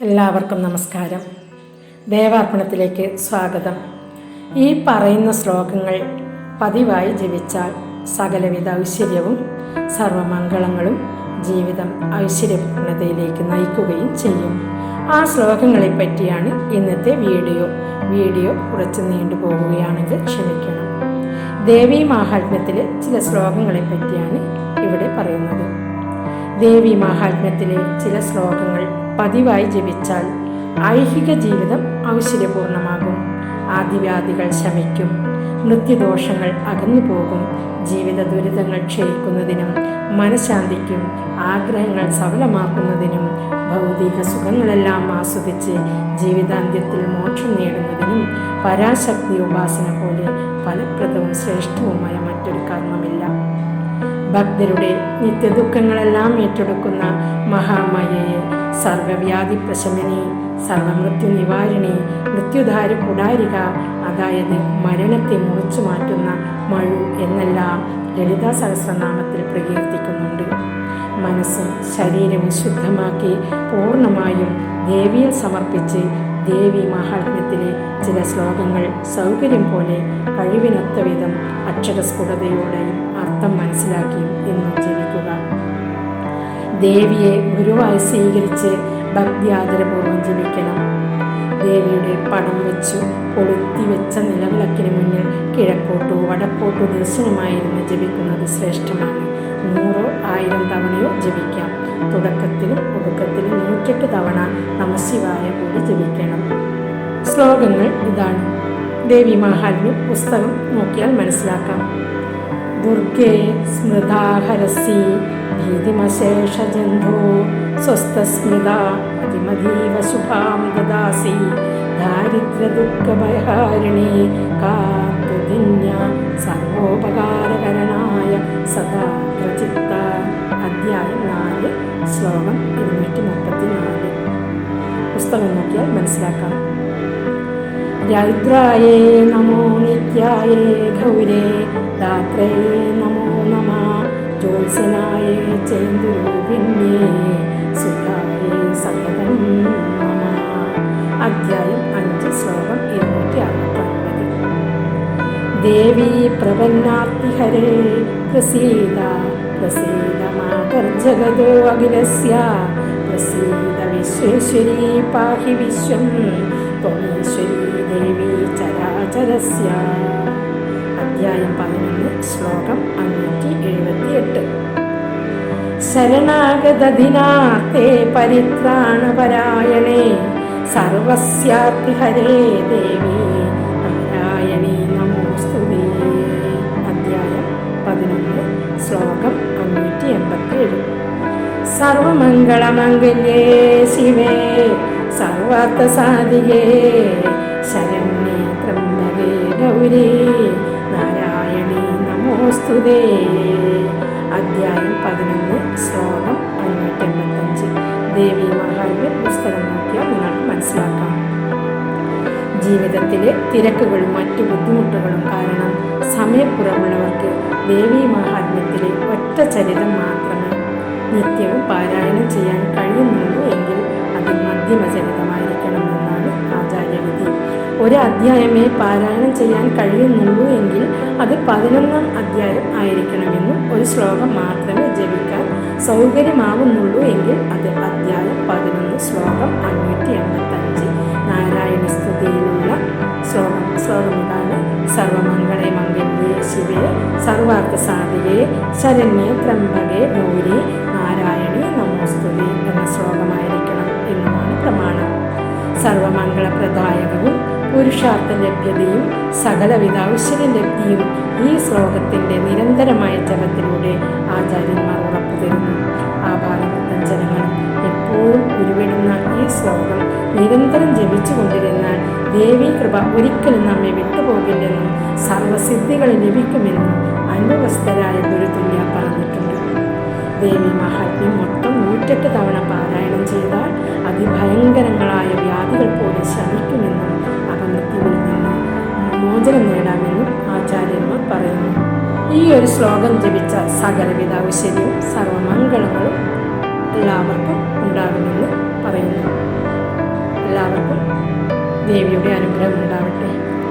എല്ലാവർക്കും നമസ്കാരം. ദേവാർപ്പണത്തിലേക്ക് സ്വാഗതം. ഈ പറയുന്ന ശ്ലോകങ്ങൾ പതിവായി ജപിച്ചാൽ സകലവിധ ഐശ്വര്യവും സർവമംഗളങ്ങളും ജീവിതം ഐശ്വര്യപൂർണതയിലേക്ക് നയിക്കുകയും ചെയ്യും. ആ ശ്ലോകങ്ങളെ പറ്റിയാണ് ഇന്നത്തെ വീഡിയോ. വീഡിയോ കുറച്ച് നീണ്ടുപോവുകയാണെങ്കിൽ ക്ഷമിക്കണം. ദേവീ മാഹാത്മ്യത്തിലെ ചില ശ്ലോകങ്ങളെ പറ്റിയാണ് ഇവിടെ പറയുന്നത്. ദേവി മഹാത്മ്യത്തിലെ ചില ശ്ലോകങ്ങൾ പതിവായി ജപിച്ചാൽ ഐഹിക ജീവിതം ഐശ്വര്യപൂർണമാകും ആദിവ്യാധികൾ ശമിക്കും. മൃത്യുദോഷങ്ങൾ അകന്നു പോകും. ജീവിത ദുരിതങ്ങൾ ക്ഷയിക്കുന്നതിനും മനഃശാന്തിക്കും ആഗ്രഹങ്ങൾ സഫലമാക്കുന്നതിനും ഭൗതിക സുഖങ്ങളെല്ലാം ആസ്വദിച്ച് ജീവിതാന്ത്യത്തിൽ മോക്ഷം നേടുന്നതിനും പരാശക്തി ഉപാസന പോലെ ഫലപ്രദവും ശ്രേഷ്ഠവുമായ മറ്റൊരു കർമ്മമില്ല. ഭക്തരുടെ നിത്യദുഃഖങ്ങളെല്ലാം ഏറ്റെടുക്കുന്ന മഹാമായയെ സർവവ്യാധി പ്രശമനി സർവമൃത്യു നിവാരിണി മൃത്യുധാര കുടാരിക അതായത് മരണത്തെ മുറിച്ചു മാറ്റുന്ന മഴു എന്നെല്ലാം ലളിതാ സഹസ്രനാമത്തിൽ പ്രകീർത്തിക്കുന്നുണ്ട്. മനസ്സും ശരീരവും ശുദ്ധമാക്കി പൂർണമായും ദേവിയെ സമർപ്പിച്ച് ദേവി മഹാത്മ്യത്തിലെ ചില ശ്ലോകങ്ങൾ സൗകര്യം പോലെ കഴിവിനൊത്ത വിധം അക്ഷരസ്ഫുടതയോടെയും അർത്ഥം മനസ്സിലാക്കിയും എന്നും ജപിക്കുക. ദേവിയെ ഗുരുവായി സ്വീകരിച്ച് ഭക്തി ആദരപൂർവം ജപിക്കണം. ദേവിയുടെ പടം വെച്ചു. കൊളുത്തി വെച്ച നിലവിളക്കിന് മുന്നിൽ കിഴക്കോട്ടോ വടക്കോട്ടോ ദർശനമായിരുന്നു ജപിക്കുന്നത് ശ്രേഷ്ഠമാണ്. നൂറോ ആയിരം തവണയോ ജപിക്കാം. തുടക്കത്തിലും ഒടുക്കത്തിലും നൂറ്റെട്ട് തവണ നമശിവായ കൂടി ജപിക്കണം. ശ്ലോകങ്ങൾ ഇതാണ്. ദേവി മഹാത്മ്യം പുസ്തകം നോക്കിയാൽ മനസ്സിലാക്കാം. ദുർഗേ സ്മൃതാഹരസി ഭീതിമശേഷജന്ധോ സ്വസ്ഥസ്മൃത അതിമതീവ ശുഭാം ദദാസി ദാരിദ്ര്യദുഃഖപരിഹാരിണി കാത്തുദിന്യ സർവോപകാരകരണായ സദാ പ്രചിത്ത അധ്യായം നാല് ശ്ലോകം ഇരുന്നൂറ്റി മുപ്പത്തി നാല് പുസ്തകം നോക്കിയാൽ മനസ്സിലാക്കാം. രൗദ്രായേ നമോ നിത്യായേ ഗൗരേ ദാത്രേ ഇരുന്നൂറ്റി അറുപത്തൊൻപത്. ദേവി പ്രപന്നാർത്തിഹരേ പ്രസീത പ്രസീത മാതർജഗതോ അഖിലസ്യ പ്രസീത വിശ്വേശ്വരി പാഹി വിശ്വം ത്വമീശ്വരി ദേവി ചരാചരസ്യ. ശരണാഗതദിനാത്തെ പരിത്രാണപരായണേ. സർവസ്യാർത്തി ഹരേ ദേവി നാരായണി നമോസ്തുതേ അധ്യായം പതിനൊന്ന് ശ്ലോകം അഞ്ഞൂറ്റി എൺപത്തിയേഴ് സർവമംഗളമംഗല്യേ ശിവേ സർവാർത്ഥസാധികേ ശരണ്യേ ത്രംബകേ ഗൗരി. നാരായണി നമോസ്തുതേ അധ്യായം ദേവി മഹാത്മ്യ പുസ്തകം നോക്കിയാൽ നിങ്ങൾക്ക് മനസ്സിലാക്കാം. ജീവിതത്തിലെ തിരക്കുകളും മറ്റു ബുദ്ധിമുട്ടുകളും കാരണം സമയക്കുറവുള്ളവർക്ക് ദേവി മഹാത്മ്യത്തിലെ ഒറ്റ ചരിതം മാത്രമേ നിത്യവും പാരായണം ചെയ്യാൻ കഴിയുന്നുള്ളൂ എങ്കിൽ അത് മധ്യമചരിതമായിരിക്കണം എന്നാണ് ആചാര്യവിധി. ഒരു അധ്യായമേ പാരായണം ചെയ്യാൻ കഴിയുന്നുള്ളൂ എങ്കിൽ അത് പതിനൊന്നാം അധ്യായം ആയിരിക്കണമെന്നും ഒരു ശ്ലോകം മാത്രമേ ജപിക്കാൻ സൗകര്യമാവുന്നുള്ളൂ എങ്കിൽ അത് സർവമംഗളെ മംഗല്യേ ശിവേ സർവാർത്ഥ സാധികേ ശരണ്യേ ത്രംബകേ ഗൗരി നാരായണി നമോസ്തുതി എന്ന ശ്ലോകമായിരിക്കണം എന്നുമാണ് പ്രമാണം. സർവമംഗളപ്രദായകവും പുരുഷാർത്ഥ ലഭ്യതയും സകലവിധ ഔഷധ ലബ്ധിയും ഈ ശ്ലോകത്തിന്റെ നിരന്തരമായ ജപത്തിലൂടെ ആചാര്യന്മാർ ഉറപ്പു തരുന്നു ഭാരതത്തൻ ജനങ്ങൾ എപ്പോഴും ഉരുവിടുന്ന ഈ ശ്ലോകം നിരന്തരം ജപിച്ചുകൊണ്ടിരുന്നാൽ ദേവീ കൃപ ഒരിക്കലും നമ്മെ വിട്ടുപോകില്ലെന്നും സർവസിദ്ധികൾ ലഭിക്കുമെന്നും അനുഭവസ്ഥരായ ഗുരുതുല്യ പറഞ്ഞിട്ടുണ്ട്. ദേവി മഹാത്മ്യം മൊത്തം നൂറ്റെട്ട് തവണ പാരായണം ചെയ്താൽ അതിഭയങ്കരങ്ങളായ വ്യാധികൾ പോലും ശമിക്കുമെന്നും അപമൃത്യുവിൽ നിന്ന് മോചനം നേടാമെന്നും ആചാര്യന്മാർ പറയുന്നു. ഈ ഒരു ശ്ലോകം ജപിച്ച സകലവിധ ഔശ്വര്യവും സർവമംഗളങ്ങളും എല്ലാവർക്കും ഉണ്ടാകുമെന്ന് പറയുന്നു. എല്ലാവർക്കും ദേവിയുടെ അനുഗ്രഹം ഉണ്ടാവട്ടെ.